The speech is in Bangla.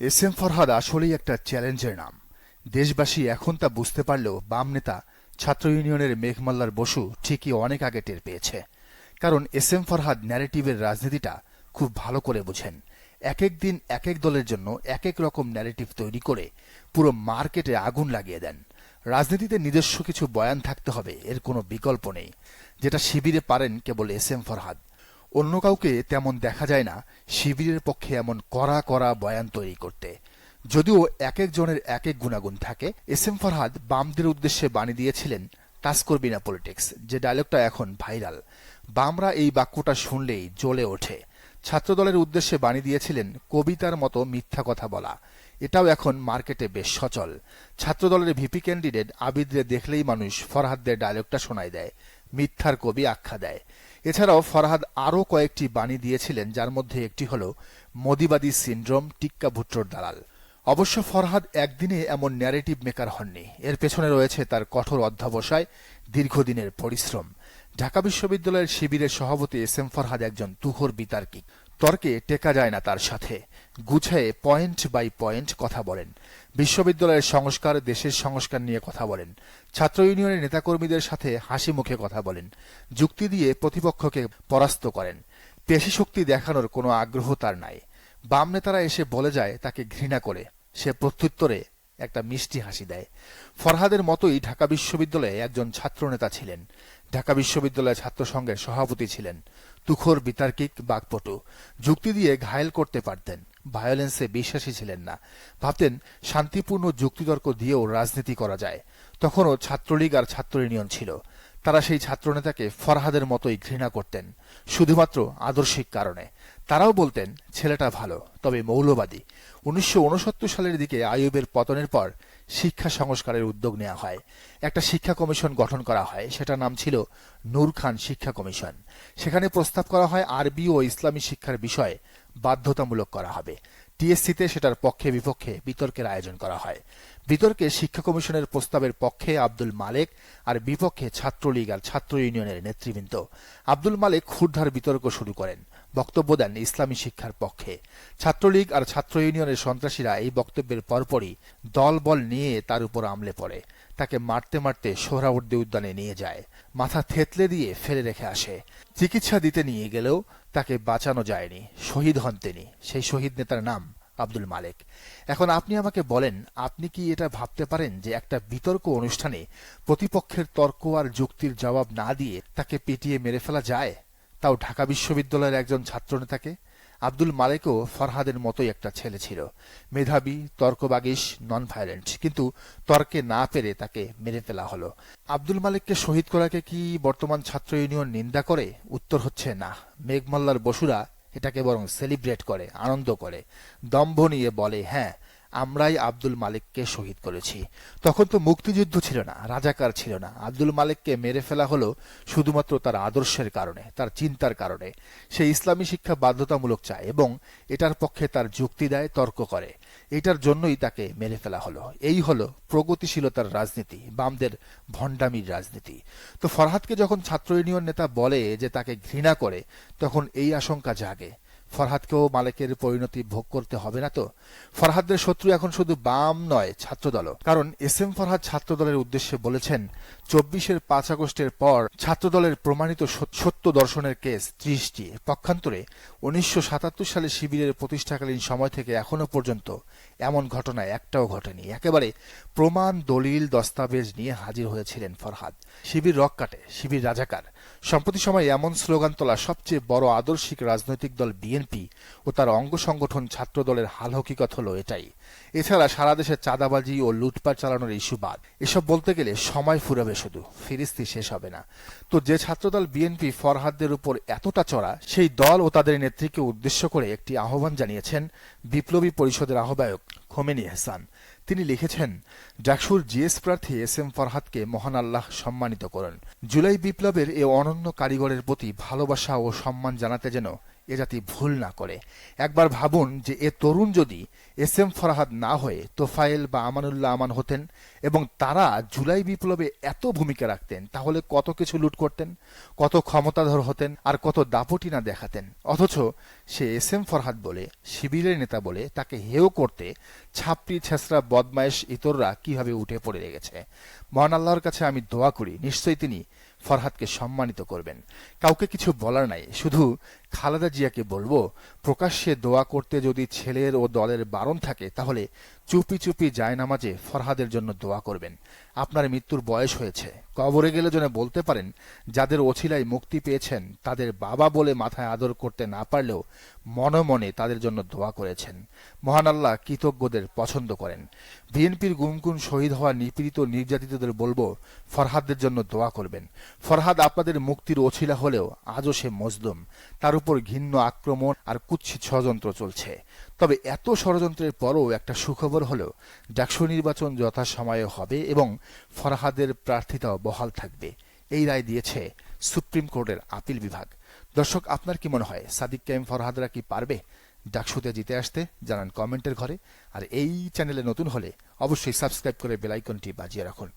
এস এম ফরহাদ আসলেই একটা চ্যালেঞ্জের নাম। দেশবাসী এখন তা বুঝতে পারলেও বাম নেতা ছাত্র ইউনিয়নের মেঘমাল্লার বসু ঠিকই অনেক আগে টের পেয়েছে। কারণ এস এম ফরহাদ ন্যারেটিভের রাজনীতিটা খুব ভালো করে বুঝেন। এক এক দিন এক এক দলের জন্য এক এক রকম ন্যারেটিভ তৈরি করে পুরো মার্কেটে আগুন লাগিয়ে দেন। রাজনীতিতে নিজস্ব কিছু বয়ান থাকতে হবে, এর কোনো বিকল্প নেই। যেটা শিবিরে পারেন কেবল এস এম ফরহাদ। অন্য কাউকে তেমন দেখা যায় না, শিবিরের পক্ষে এমন কড়া কড়া বয়ান তৈরি করতে। যদিও এক একজনের এক এক গুণাগুণ থাকে, এস এম ফরহাদ বামদের উদ্দেশ্যে বাণী দিয়েছিলেন টাচ করবি না পলিটিক্স, যে ডায়লগটা এখন ভাইরাল। বামরা এই বাক্যটা শুনলেই জ্বলে ওঠে। ছাত্রদলের উদ্দেশ্যে বাণী দিয়েছিলেন কবিতার মতো মিথ্যা কথা বলা। এটাও এখন মার্কেটে বেশ সচল। ছাত্রদলের ভিপি ক্যান্ডিডেট আবিদরে দেখলেই মানুষ ফরহাদদের ডায়লগটা শোনায় দেয়, মিথ্যার কবি আখ্যা দেয়। এছাড়াও ফরহাদ আরও কয়েকটি বাণী দিয়েছিলেন, যার মধ্যে একটি হল, মোদিবাদী সিন্ড্রোম টিক্কা ভুট্টোর দালাল। অবশ্য ফরহাদ একদিনে এমন ন্যারেটিভ মেকার হননি। এর পেছনে রয়েছে তার কঠোর অধ্যাবসায়, দীর্ঘদিনের পরিশ্রম। ঢাকা বিশ্ববিদ্যালয়ের শিবিরের সভাপতি এস এম ফরহাদ একজন তুহর বিতার্কিক। তর্কে টেকা যায় না তার সাথে। গুছায়ে পয়েন্ট বাই পয়েন্ট কথা বলেন। বিশ্ববিদ্যালয়ের সংস্কার, দেশের সংস্কার নিয়ে কথা বলেন। ছাত্র ইউনিয়নের নেতাকর্মীদের সাথে হাসি মুখে কথা বলেন। যুক্তি দিয়ে প্রতিপক্ষকে পরাস্ত করেন। পেশি শক্তি দেখানোর কোনো আগ্রহ তার নাই। বাম নেতারা এসে বলে যায়, তাকে ঘৃণা করে। সে প্রত্যুত্তরে একটা মিষ্টি হাসি দেয়। ফরহাদের মতোই ঢাকা বিশ্ববিদ্যালয়ে একজন ছাত্রনেতা ছিলেন। ঢাকা বিশ্ববিদ্যালয়ের ছাত্র সংঘের সভাপতি ছিলেন। তুখোর বিতার্কিক বাকপটু। যুক্তি দিয়ে ঘায়েল করতে পারতেন। ভায়োলেন্সে বিশ্বাসী ছিলেন না। ভাবতেন, শান্তিপূর্ণ যুক্তিতর্ক দিয়েও রাজনীতি করা যায়। তখনও ছাত্রলীগ আর ছাত্র ইউনিয়ন ছিল। তারা সেই ছাত্রনেতাকে ফরহাদের মতোই ঘৃণা করতেন, শুধুমাত্র আদর্শিক কারণে। তারাও বলতেন, ছেলেটা ভালো, তবে মৌলবাদী। উনিশশো উনসত্তর সালের দিকে আইয়ুবের পতনের পর শিক্ষা সংস্কারের উদ্যোগ নেওয়া হয়। একটা শিক্ষা কমিশন গঠন করা হয়। সেটার নাম ছিল নূর খান শিক্ষা কমিশন। সেখানে প্রস্তাব করা হয়, আরবি ও ইসলামী শিক্ষার বিষয়ে বাধ্যতামূলক করা হবে। টিএসসিতে সেটার পক্ষে বিপক্ষে বিতর্কের আয়োজন করা হয়। বিতর্কে শিক্ষা কমিশনের প্রস্তাবের পক্ষে আব্দুল মালেক আর বিপক্ষে ছাত্রলীগ আর ছাত্র ইউনিয়নের নেতৃবৃন্দ। আব্দুল মালেক ক্ষুরধার বিতর্ক শুরু করেন। বক্তব্য দেন ইসলামী শিক্ষার পক্ষে। ছাত্রলীগ আর ছাত্র ইউনিয়নের সন্ত্রাসীরা এই বক্তব্যের পরপরই দল বল নিয়ে তার উপর আমলে পড়ে। তাকে মারতে মারতে সোহরাবর্দী উদ্যানে নিয়ে যায়। মাথা থেতলে দিয়ে ফেলে রেখে আসে। চিকিৎসা দিতে নিয়ে গেলেও তাকে বাঁচানো যায়নি। শহীদ হন তিনি। সেই শহীদ নেতার নাম আব্দুল মালেক। এখন আপনি আমাকে বলেন, আপনি কি এটা ভাবতে পারেন যে একটা বিতর্ক অনুষ্ঠানে প্রতিপক্ষের তর্ক আর যুক্তির জবাব না দিয়ে তাকে পিটিয়ে মেরে ফেলা যায়? তাও ঢাকা বিশ্ববিদ্যালয়ের একজন ছাত্রনেতাকে আব্দুল মালেকও ফরহাদের মতোই একটা ছেলে ছিল। মেধাবী, তর্কবাগিস নন ভায়োলেন্ট কিন্তু তর্কে না পেরে তাকে মেরে ফেলা হলো। আব্দুল মালিককে শহীদ করাকে কি বর্তমান ছাত্র ইউনিয়ন নিন্দা করে? উত্তর হচ্ছে না। মেঘমল্লার বসুরা এটাকে বরং সেলিব্রেট করে, আনন্দ করে। দম্ভ নিয়ে বলে হ্যাঁ আমরাই আব্দুল মালিককে শহীদ করেছি। তখন তো মুক্তিযুদ্ধ ছিল না, রাজাকার ছিল না। আব্দুল মালিককে মেরে ফেলা হলো শুধুমাত্র তার আদর্শের কারণে, তার চিন্তার কারণে। সে ইসলামী শিক্ষা বাধ্যতামূলক চায় এবং এটার পক্ষে তার যুক্তি দেয়, তর্ক করে। এটার জন্যই তাকে মেরে ফেলা হলো। এই হলো প্রগতিশীলতার রাজনীতি, বামদের ভণ্ডামির রাজনীতি। তো ফরহাদকে যখন ছাত্র ইউনিয়ন নেতা বলে যে তাকে ঘৃণা করে, তখন এই আশঙ্কা জাগে। ফরহাদকেও মালিকের পরিণতি ভোগ করতে হবে না তো। ফরহাদের শত্রু এখন শুধু বাম নয়, ছাত্রদলও। কারণ এস এম ফরহাদ ছাত্রদলের উদ্দেশ্যে বলেছেন, চব্বিশের পাঁচ আগস্টের পর ছাত্রদলের প্রমাণিত সত্য দর্শনের কেস ত্রিশটি। পক্ষান্তরে উনিশশো সাতাত্তর সালে শিবিরের প্রতিষ্ঠাকালীন সময় থেকে এখনও পর্যন্ত এমন ঘটনা একটাও ঘটেনি। একেবারে প্রমাণ, দলিল, দস্তাবেজ নিয়ে হাজির হয়েছিলেন ফরহাদ। শিবির রক কাটে, শিবির রাজাকার। সম্প্রতি সময় এমন স্লোগান তোলা সবচেয়ে বড় আদর্শিক রাজনৈতিক দল বিএনপি ও তার অঙ্গ সংগঠন ছাত্র দলের হাল হকিকত হলো এটাই। এছাড়া সারা দেশে চাঁদাবাজি ও লুটপাট চালানোর ইস্যু বাদ। এসব বলতে গেলে সময় ফুরাবে শুধু, ফিরিস্তি শেষ হবে না। তো যে ছাত্রদল বিএনপি ফরহাদদের উপর এতটা চড়া, সেই দল ও তাদের নেত্রীকে উদ্দেশ্য করে একটি আহ্বান জানিয়েছেন বিপ্লবী পরিষদের আহ্বায়ক খোমেনি এহসান তিনি লিখেছেন ডাকসুর জিএস প্রার্থী এস এম ফরহাদকে মহান আল্লাহ সম্মানিত করেন। জুলাই বিপ্লবের এ অনন্য কারিগরের প্রতি ভালোবাসা ও সম্মান জানাতে যেন এ জাতি ভুল না করে। একবার ভাবুন যে এ তরুণ যদি এস এম ফরহাদ না হয়ে তোফায়েল বা আমানুল্লাহ আমান হতেন এবং তারা জুলাই বিপ্লবে এত ভূমিকা রাখতেন, তাহলে কত কিছু লুট করতেন, কত ক্ষমতাধর হতেন আর কত দাপটি না দেখাতেন। অথচ সে এস এম ফরহাদ বলে, শিবিরের নেতা বলে তাকে হেয় করতে ছাপড়ি ছেসরা বদমায়েশ ইতররা কীভাবে উঠে পড়ে লেগেছে। মহান আল্লাহর কাছে আমি দোয়া করি, নিশ্চয়ই তিনি ফরহাদকে সম্মানিত করবেন। কাউকে কিছু বলার নাই, শুধু খালেদা জিয়াকে বলব, প্রকাশ্যে দোয়া করতে যদি ছেলের ও দলের বারণ থাকে, তাহলে চুপি চুপি জায়নামাজে ফরহাদের জন্য দোয়া করবেন। আপনার মৃত্যুর বয়স হয়েছে। কবরে গেলে যেন বলতে পারেন, যাদের ওছিলায় মুক্তি পেয়েছেন, তাদের বাবা বলে মাথায় আদর করতে না পারলেও মনে মনে তাদের জন্য দোয়া করেছেন। মহান আল্লাহ কৃতজ্ঞদের পছন্দ করেন। বিএনপির গুমগুম শহীদ হওয়া নিপীড়িত নির্যাতিতদের বলব, ফরহাদদের জন্য দোয়া করবেন। ফরহাদ আপনাদের মুক্তির অছিলা হলেও আজও সে মজদুম তার উপর ঘিন্ন আক্রমণ আর কুৎসিত ষড়যন্ত্র চলছে। তবে এত ষড়যন্ত্রের পরও একটা সুখবর হলো, ডাকসু নির্বাচন যথাসময়ে হবে এবং ফরহাদের প্রার্থিতাও বহাল থাকবে। এই রায় দিয়েছে সুপ্রিম কোর্টের আপিল বিভাগ। দর্শক, আপনার কি মনে হয়, সাদিক কাইম ফরহাদরা কি পারবে? ডাকসুতে জিতে আসতে জানান কমেন্টের ঘরে। আর এই চ্যানেলে নতুন হলে অবশ্যই সাবস্ক্রাইব করে বেলাইকনটি বাজিয়ে রাখুন।